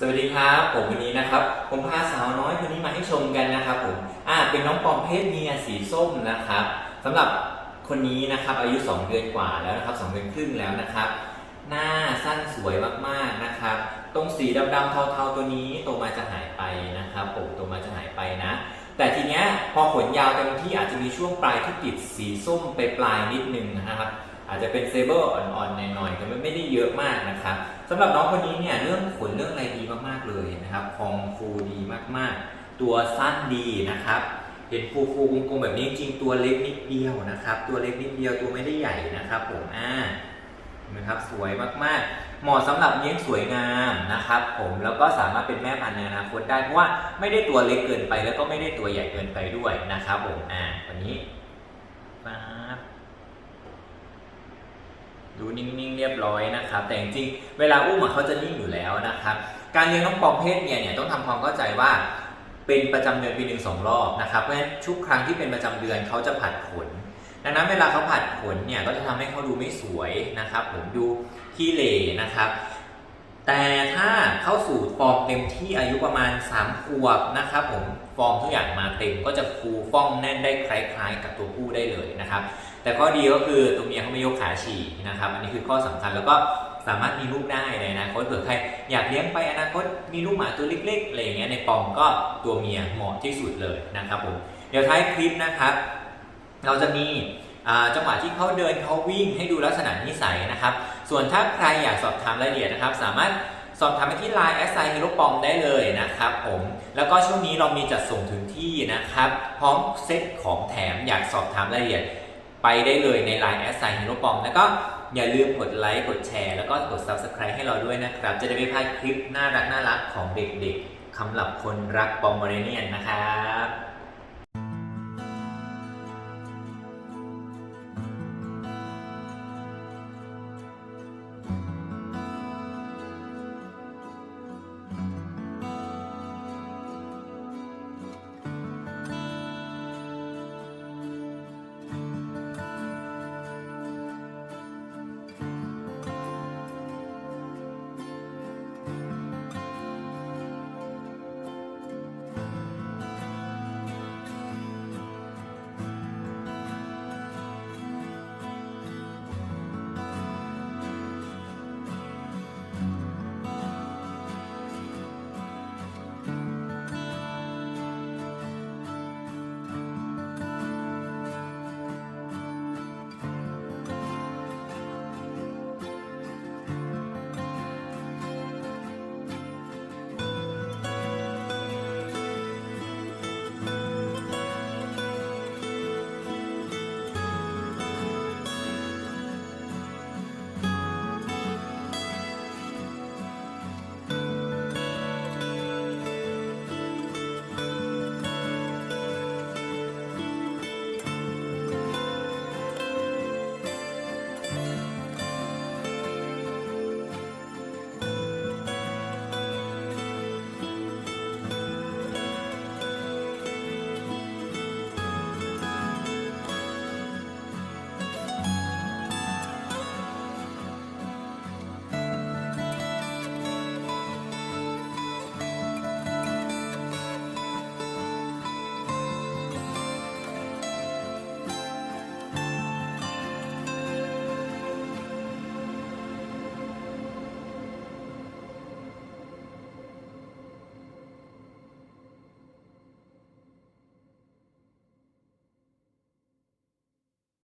สวัสดีครับผมวันนี้นะครับ ผมพาสาวน้อยคนนี้มาให้ชมกันนะครับ ผมอ่าเป็นน้องปอมเพศเมียสีส้มนะครับสำหรับคนนี้นะครับ อายุ 2 เดือนกว่าแล้วนะครับ2เดือนครึ่งแล้วนะครับ หน้าสั้นสวยมากๆนะครับ ตรงสีดำๆเทาๆตัวนี้โตมาจะหายไปนะครับ ผมโตมาจะหายไปนะ แต่ทีเนี้ยพอขนยาวเต็มที่อาจจะมีช่วงปลายที่ติดสีส้มไปปลายนิดนึงนะครับ อาจจะเป็นเซเบอร์อ่อนๆหน่อยๆแต่ไม่ได้เยอะมากนะครับสำหรับน้องคนนี้เนี่ยเรื่องขนเรื่องอะไรดีมากๆเลยนะครับพองฟูดีมากๆ ตัวสั้นดีนะครับเห็นฟูฟูกลมๆแบบนี้จริงๆตัวเล็กนิดเดียวนะครับ ตัวเล็กนิดเดียวตัวไม่ได้ใหญ่นะครับ ผมอ่านะครับสวยมากๆ เหมาะสำหรับเลี้ยงสวยงามนะครับ ผมแล้วก็สามารถเป็นแม่พันธุ์ในอนาคตได้เพราะว่าไม่ได้ตัวเล็กเกินไปแล้วก็ไม่ได้ตัวใหญ่เกินไปด้วยนะครับ ผมอ่าวันนี้ปั๊บดู นิ่งๆเรียบร้อยนะครับ แต่จริงๆเวลาอุ้มเขาจะนิ่งอยู่แล้วนะครับ การเลี้ยงน้องปอมเพศเมียเนี่ยต้องทำความเข้าใจว่าเป็นประจำเดือนปีหนึ่งสองรอบนะครับ เพราะฉะนั้นทุกครั้งที่เป็นประจำเดือนเขาจะผัดขน ดังนั้นเวลาเขาผัดขนเนี่ยก็จะทำให้เขาดูไม่สวยนะครับ ผมดูขี้เหร่นะครับแต่ถ้าเข้าสู่ฟอร์มเต็มที่อายุประมาณ 3 ขวบนะครับผมฟอร์มทุกอย่างมาเต็มก็จะฟูฟ่องแน่นได้คล้ายๆ กับตัวผู้ได้เลยนะครับ แต่ข้อดีก็คือตัวเมียเขาไม่ยกขาฉี่นะครับอันนี้คือข้อสำคัญแล้วก็สามารถมีลูกได้ในอนาคตเผื่อใครอยากเลี้ยงไปอนาคตมีลูกหมาตัวเล็กๆอะไรอย่างเงี้ยในปอมก็ตัวเมียเหมาะที่สุดเลยนะครับผมเดี๋ยวท้ายคลิปนะครับ เราจะมีจังหวะที่เขาเดินเขาวิ่งให้ดูลักษณะนิสัยนะครับ ส่วนถ้าใครอยากสอบถามรายละเอียดนะครับ สามารถสอบถามไปที่ Line แอสไซน์ฮีโรปอมได้เลยนะครับผมแล้วก็ช่วงนี้เรามีจัดส่งถึงที่นะครับ พร้อมเซ็ตของแถมอยากสอบถามรายละเอียด ไปได้เลยใน Line แอสไซน์ฮีโร่ปอมแล้วก็อย่าลืมกดไลค์กดแชร์ แล้วก็กด Subscribe ให้เราด้วยนะครับ จะได้ไม่พลาดคลิปน่ารักน่ารักของเด็กๆคำหลับคนรักปอมเมอเรเนียนนะครับ